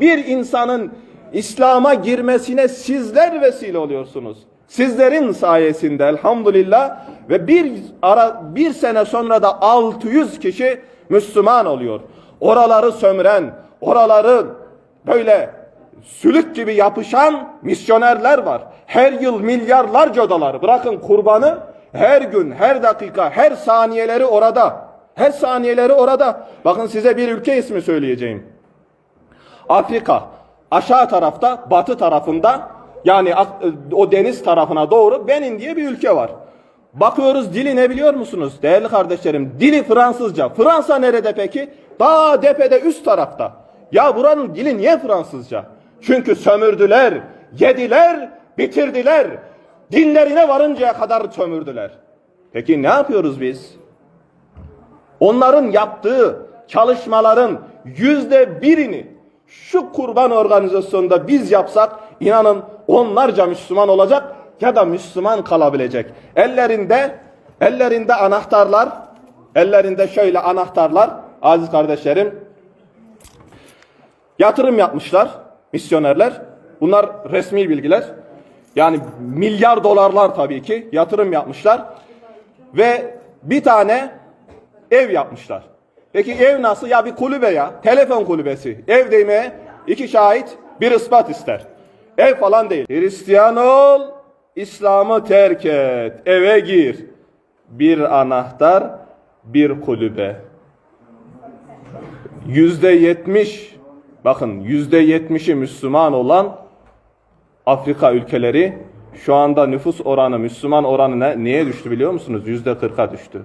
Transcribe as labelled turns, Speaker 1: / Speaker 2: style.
Speaker 1: bir insanın İslam'a girmesine sizler vesile oluyorsunuz. Sizlerin sayesinde elhamdülillah ve bir ara bir sene sonra da 600 kişi Müslüman oluyor. Oraları sömüren, oraları böyle sülük gibi yapışan misyonerler var. Her yıl milyarlarca dolar. Bırakın kurbanı her gün, her dakika, her saniyeleri orada. Her saniyeleri orada. Bakın size bir ülke ismi söyleyeceğim. Afrika aşağı tarafta, batı tarafında yani ak- o deniz tarafına doğru Benin diye bir ülke var. Bakıyoruz dili ne biliyor musunuz değerli kardeşlerim? Dili Fransızca. Fransa nerede peki? Daha depede üst tarafta. Ya buranın dili niye Fransızca? Çünkü sömürdüler, yediler, bitirdiler. Dinlerine varıncaya kadar sömürdüler. Peki ne yapıyoruz biz? Onların yaptığı çalışmaların yüzde birini şu kurban organizasyonunda biz yapsak inanın onlarca Müslüman olacak ya da Müslüman kalabilecek. Ellerinde ellerinde anahtarlar, ellerinde şöyle anahtarlar aziz kardeşlerim. Yatırım yapmışlar misyonerler. Bunlar resmi bilgiler. Yani milyar dolarlar tabii ki yatırım yapmışlar. Ve bir tane ev yapmışlar. Peki ev nasıl? Ya bir kulübe ya. Telefon kulübesi. Ev demeye iki şahit bir ispat ister. Ev falan değil. Hristiyan ol, İslam'ı terk et. Eve gir. Bir anahtar, bir kulübe. Yüzde yetmiş, bakın yüzde yetmişi Müslüman olan Afrika ülkeleri şu anda nüfus oranı, Müslüman oranı ne, neye düştü biliyor musunuz? Yüzde kırka düştü.